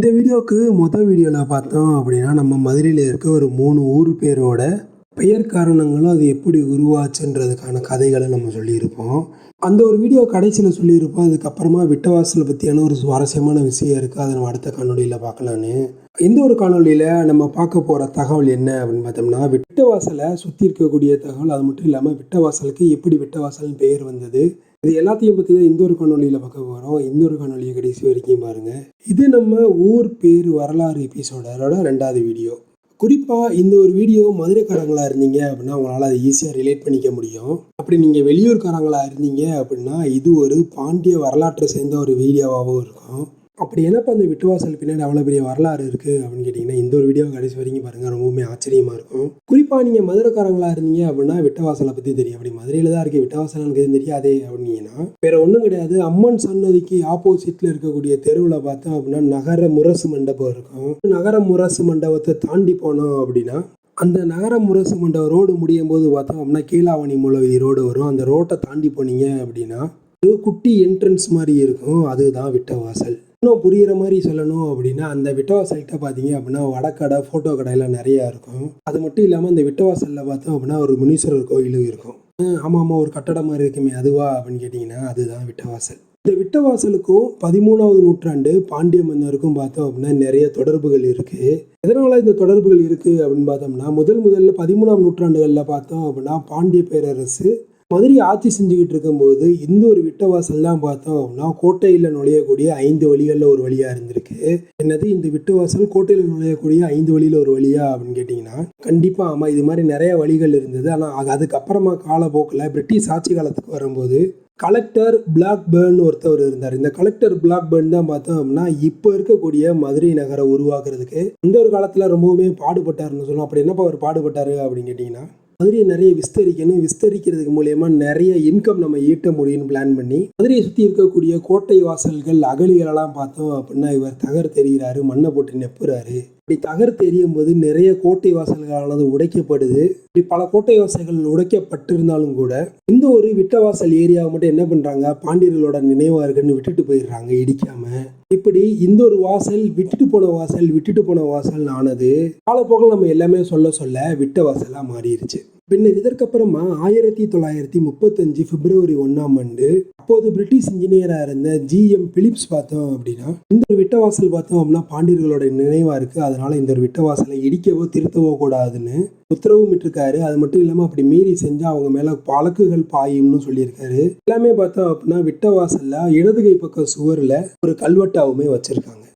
இந்த வீடியோவுக்கு மொதல் வீடியோவில் பார்த்தோம் அப்படின்னா நம்ம மதுரையில் இருக்க ஒரு மூணு ஊர் பேரோட பெயர் காரணங்களும் அது எப்படி உருவாச்சுன்றதுக்கான கதைகளை நம்ம சொல்லியிருப்போம். அந்த ஒரு வீடியோ கடைசியில் சொல்லியிருப்போம். அதுக்கப்புறமா விட்டவாசலை பற்றியான ஒரு சுவாரஸ்யமான விஷயம் இருக்குது அதை நம்ம அடுத்த காணொலியில் பார்க்கலான்னு. இந்த ஒரு காணொலியில் நம்ம பார்க்க போகிற தகவல் என்ன அப்படின்னு பார்த்தோம்னா விட்டவாசலை சுற்றி இருக்கக்கூடிய தகவல் அது மட்டும் இல்லாமல் விட்டவாசலுக்கு எப்படி விட்டவாசல்னு பெயர் வந்தது இது எல்லாத்தையும் பற்றி தான் இந்த ஒரு காணொலியில் பார்க்க போகிறோம் இந்த ஒரு காணொலியை கடைசி வரைக்கும் பாருங்கள் இது நம்ம ஊர் பேர் வரலாறு எபிசோடரோட ரெண்டாவது வீடியோ குறிப்பாக இந்த ஒரு வீடியோ மதுரைக்காரங்களா இருந்தீங்க அப்படின்னா உங்களால் அதை ஈஸியாக ரிலேட் பண்ணிக்க முடியும். அப்படி நீங்கள் வெளியூர்காரங்களா இருந்தீங்க அப்படின்னா இது ஒரு பாண்டிய வரலாற்றை சேர்ந்த ஒரு வீடியோவாகவும் இருக்கும். அப்படி என்னப்பா அந்த விட்டுவாசல் பின்னாடி அவ்வளோ பெரிய வரலாறு இருக்குது அப்படின்னு கேட்டிங்கன்னா இந்த ஒரு வீடியோ கடைசி வரைக்கும் பாருங்கள் ரொம்பவுமே ஆச்சரியமாக இருக்கும். குறிப்பாக நீங்கள் மதுரைக்காரங்களாக இருந்தீங்க அப்படின்னா விட்டவாசலை பற்றி தெரியும். அப்படி மதுரையில் தான் இருக்குது விட்டவாசல் எனக்கு எதுவும் தெரியாதே அப்படின்னீங்கன்னா வேறு ஒன்றும் கிடையாது. அம்மன் சன்னதிக்கு ஆப்போசிட்டில் இருக்கக்கூடிய தெருவில் பார்த்தோம் அப்படின்னா நகர முரசு மண்டபம் இருக்கும். நகர முரசு மண்டபத்தை தாண்டி போனோம் அப்படின்னா அந்த நகர முரசு மண்டபம் ரோடு முடியும் போது பார்த்தோம் அப்படின்னா கீழாவணி மூலவதி ரோடு வரும். அந்த ரோட்டை தாண்டி போனீங்க அப்படின்னா ஒரு குட்டி என்ட்ரன்ஸ் மாதிரி இருக்கும். அதுதான் விட்டவாசல். இன்னும் புரிகிற மாதிரி சொல்லணும் அப்படின்னா அந்த விட்டவாசல்கிட்ட பார்த்தீங்க அப்படின்னா வடக்கடை ஃபோட்டோ கடையெல்லாம் நிறையா இருக்கும். அது மட்டும் இல்லாமல் அந்த விட்டவாசலில் பார்த்தோம் அப்படின்னா ஒரு முனீஸ்வரர் கோயிலும் இருக்கும். ஆமாம் ஆமாம் ஒரு கட்டடம் மாதிரி இருக்குமே அதுவா அப்படின்னு கேட்டிங்கன்னா அதுதான் விட்டவாசல். இந்த விட்டவாசலுக்கும் பதிமூணாவது நூற்றாண்டு பாண்டிய மன்னருக்கும் பார்த்தோம் அப்படின்னா நிறைய தொடர்புகள் இருக்குது எதனால் இந்த தொடர்புகள் இருக்குது அப்படின்னு பார்த்தோம்னா முதல் முதல்ல பதிமூணாம் நூற்றாண்டுகளில் பார்த்தோம் அப்படின்னா பாண்டிய பேரரசு மதுரை ஆட்சி செஞ்சுக்கிட்டு இருக்கும்போது இந்த ஒரு விட்டவாசல்லாம் பார்த்தோம் அப்படின்னா கோட்டையில் நுழையக்கூடிய ஐந்து வழிகளில் ஒரு வழியாக இருந்திருக்கு. என்னது? இந்த விட்டவாசல் கோட்டையில் நுழையக்கூடிய ஐந்து வழியில் ஒரு வழியா அப்படின்னு கேட்டிங்கன்னா கண்டிப்பாக ஆமாம் இது மாதிரி நிறைய வழிகள் இருந்தது. ஆனால் அதுக்கப்புறமா காலப்போக்கில் பிரிட்டிஷ் ஆட்சி காலத்துக்கு வரும்போது கலெக்டர் பிளாக் பேர்ன் ஒருத்தவர் இருந்தார். இந்த கலெக்டர் பிளாக் பேர்ன் தான் பார்த்தோம் அப்படின்னா இப்போ இருக்கக்கூடிய மதுரை நகரை உருவாக்குறதுக்கு இந்த ஒரு காலத்தில் ரொம்பவுமே பாடுபட்டாருன்னு சொல்லலாம் அப்படி என்னப்பா அவர் பாடுபட்டார் அப்படின்னு கேட்டிங்கன்னா மதுரையை நிறைய விஸ்தரிக்கணும். விஸ்தரிக்கிறதுக்கு மூலயமா நிறைய இன்கம் நம்ம ஈட்ட முடியும்னு பிளான் பண்ணி மதுரையை சுற்றி இருக்கக்கூடிய கோட்டை வாசல்கள் அகலிகளெல்லாம் பார்த்தோம் அப்படின்னா இவர் தகர் தெரிகிறாரு மண்ணை போட்டு நெப்புறாரு. இப்படி தகர்த்து எரியும் போது நிறைய கோட்டை வாசல்களானது உடைக்கப்படுது. இப்படி பல கோட்டை வாசல்கள் உடைக்கப்பட்டிருந்தாலும் கூட இந்த ஒரு விட்டவாசல் ஏரியாவை மட்டும் என்ன பண்றாங்க? பாண்டியர்களோட நினைவா இருக்குன்னு விட்டுட்டு போயிடுறாங்க இடிக்காம. இப்படி இந்த ஒரு வாசல் விட்டுட்டு போன வாசல் விட்டுட்டு போன வாசல் ஆனது காலப்போக்கில் நம்ம எல்லாமே சொல்ல சொல்ல விட்ட வாசலாக மாறிடுச்சு பின்னர் இதற்கப்புறமா ஆயிரத்தி தொள்ளாயிரத்தி முப்பத்தஞ்சு பிப்ரவரி ஒன்றாம் ஆண்டு அப்போது பிரிட்டிஷ் இன்ஜினியராக இருந்த ஜிஎம் பிலிப்ஸ் பார்த்தோம் அப்படின்னா இந்த ஒரு விட்டவாசல் பார்த்தோம் அப்படின்னா பாண்டியர்களோட நினைவாக இருக்குது அதனால இந்த ஒரு விட்டவாசலை இடிக்கவோ திருத்தவோ கூடாதுன்னு உத்தரவும் இட்டிருக்காரு. அது மட்டும் இல்லாமல் அப்படி மீறி செஞ்சால் அவங்க மேலே பழக்குகள் பாயும்னு சொல்லியிருக்காரு. எல்லாமே பார்த்தோம் அப்படின்னா விட்டவாசலில் இடது கை பக்கம் சுவரில் ஒரு கல்வெட்டாவுமே வச்சுருக்காங்க.